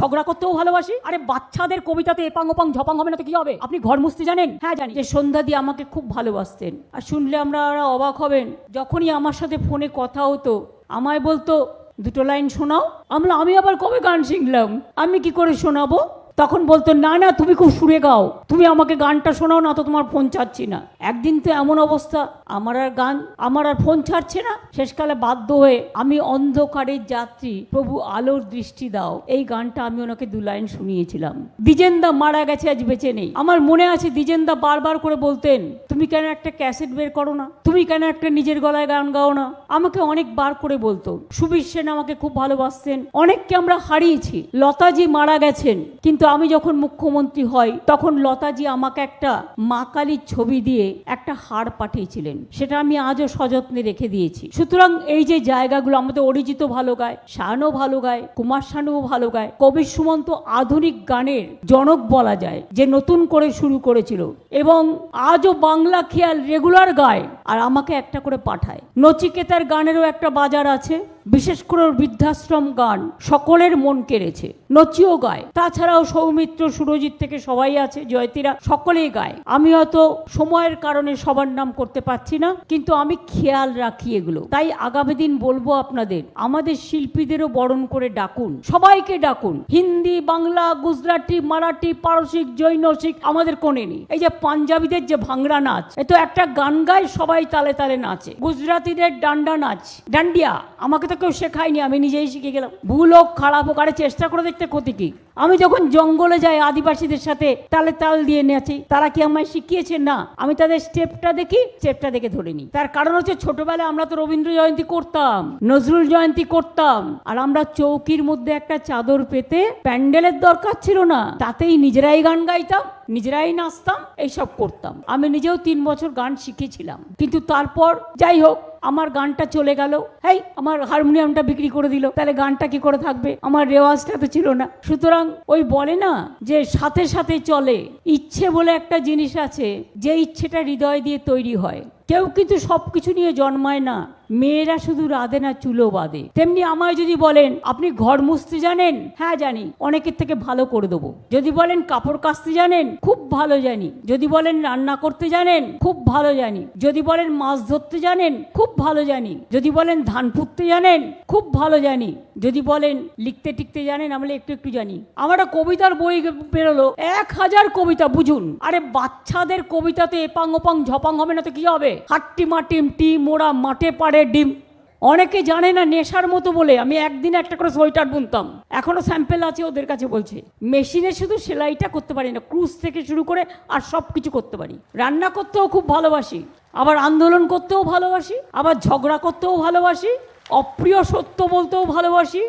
ঝগড়া করতেও ভালোবাসি। আরে বাচ্চাদের কবিতাতে এপাং ওপাং ঝপাং হবে না তো কি হবে? আপনি ঘর মুছতে জানেন? হ্যাঁ জানি। যে সন্ধ্যা দিয়ে আমাকে খুব ভালোবাসতেন। আর শুনলে আমরা অবাক হবেন। যখনই আমার সাথে ফোনে কথা হতো, আমায় বলতো, দুটো লাইন শোনাও। আমরা আমি আবার কবে গান শিখলাম? আমি কি করে শোনাবো? তখন বলতো, না না, তুমি খুব সুরে গাও। তুমি আমাকে গানটা শোনাও, না তো তোমার ফোন ছাড়ছি না। একদিন তো এমন অবস্থা, আমার আর গান, আমার আর ফোন ছাড়ছে না। শেষকালে বাধ্য হয়ে আমি অন্ধকারের যাত্রী, প্রভু আলোর দৃষ্টি দাও। এই গানটা আমি ওনাকে দু লাইন শুনিয়েছিলাম। দ্বিজেন্দা মারা গেছে, আজ বেঁচে নেই। আমার মনে আছে, দ্বিজেন্দা বারবার করে বলতেন তুমি কেন একটা ক্যাসেট বের করো না? তুমি কেন একটা নিজের গলায় গান গাও না? আমাকে অনেক বার করে বলতো, সুবীর সেন আমাকে খুব ভালোবাসতেন। অনেককে আমরা হারিয়েছি, লতাজি মারা গেছেন। কিন্তু আমি যখন মুখ্যমন্ত্রী হই, তখন লতাজি আমাকে একটা মা কালীর ছবি দিয়ে একটা হার পাঠিয়েছিলেন। সেটা আমি আজও সযত্নে রেখে দিয়েছি। সুতরাং এই যে জায়গাগুলো আমাদের অরিজিৎ ভালো গায় শানও ভালো গায়, কুমার শানুও ভালো গায় কবির সুমন্ত আধুনিক গানের জনক বলা যায়, যে নতুন করে শুরু করেছিল। এবং আজও বাংলা খেয়াল রেগুলার গায় আর আমাকে একটা করে পাঠায়। নচিকেতার গানেরও একটা বাজার আছে। বিশেষ করে বৃদ্ধাশ্রম গান সকলের মন কেড়েছে। নচিও গায়। তাছাড়াও সৌমিত্র, সুরজিৎ থেকে সবাই আছে, জয়তীরা সকলেই গায়। আমি হয়তো সময়ের কারণে সবার নাম করতে পারছি না, কিন্তু আমি খেয়াল রাখি এগুলো। তাই আগামী দিন বলব আপনাদের, আমাদের শিল্পীদেরও বরণ করে ডাকুন। সবাইকে ডাকুন। হিন্দি, বাংলা, গুজরাটি, মারাঠি, পারসিক, জৈন, শিখ, আমাদের কোনে নেই। এই যে পাঞ্জাবিদের যে ভাংরা নাচ, এ তো একটা গান গায়, সবাই তালে তালে নাচে। গুজরাতিদের ডান্ডা নাচ। ডান্ডিয়া, আমাকে কেউ শেখায়নি আমি নিজেই শিখে গেলাম। ভুল হোক, খারাপ হোক, আরে চেষ্টা করে দেখতে ক্ষতি কি? আমি যখন জঙ্গলে যাই আদিবাসীদের সাথে, তালে তাল দিয়ে নাচি, তারা কি আমায় শিখিয়েছে? না। আমি তাদের স্টেপটা দেখি, স্টেপটা দেখে ধরে নিই। তার কারণ হচ্ছে ছোটবেলায় আমরা তো রবীন্দ্র জয়ন্তী করতাম, নজরুল জয়ন্তী করতাম, আর আমরা চৌকির মধ্যে একটা চাদর পেতে প্যান্ডেলের দরকার ছিল না। তাতেই নিজেরাই গান গাইতাম, নিজেরাই নাচতাম, এইসব করতাম। আমি নিজেও তিন বছর গান শিখেছিলাম। কিন্তু তারপর যাই হোক, আমার গানটা চলে গেল। এই আমার হারমোনিয়ামটা বিক্রি করে দিল। তাহলে গানটা কি করে থাকবে? আমার রেওয়াজটা তো ছিল না। সুতরাং ওই বলে না যে সাথে সাথে চলে। ইচ্ছে বলে একটা জিনিস আছে, যে ইচ্ছেটা হৃদয় দিয়ে তৈরি হয়। কেউ কিন্তু সব কিছু নিয়ে জন্মায় না। মেয়েরা শুধু রাধে না, চুলো বাঁধে। তেমনি আমায় যদি বলেন, আপনি ঘর মুছতে জানেন? হ্যাঁ জানি। অনেকের থেকে ভালো করে দেবো। যদি বলেন, কাপড় কাচতে জানেন? খুব ভালো জানি। যদি বলেন, রান্না করতে জানেন? খুব ভালো জানি। যদি বলেন, মাছ ধরতে জানেন? খুব ভালো জানি। যদি বলেন, ধান পুঁততে জানেন? খুব ভালো জানি। যদি বলেন, লিখতে টিখতে জানেন? আমরা একটু একটু জানি। আমার কবিতার বই বেরোলো। এক হাজার কবিতা, বুঝুন। আরে, বাচ্চাদের কবিতাতে এপাং ওপাং, ঝপাং হবে না তো কি হবে? হাট্টি মাটিম টি মোড়া মাঠে পাড়ে ডিম। অনেকে জানে না নেশার মতো বলে। আমি একদিন একটা করে সোয়েটার বুনতাম। এখনও স্যাম্পেল আছে ওদের কাছে বলছে। মেশিনে শুধু সেলাইটা করতে পারি না, ক্রুজ থেকে শুরু করে আর সব কিছু করতে পারি। রান্না করতেও খুব ভালোবাসি। আবার আন্দোলন করতেও ভালোবাসি। আবার ঝগড়া করতেও ভালোবাসি। অপ্রিয় সত্য বলতেও ভালোবাসি।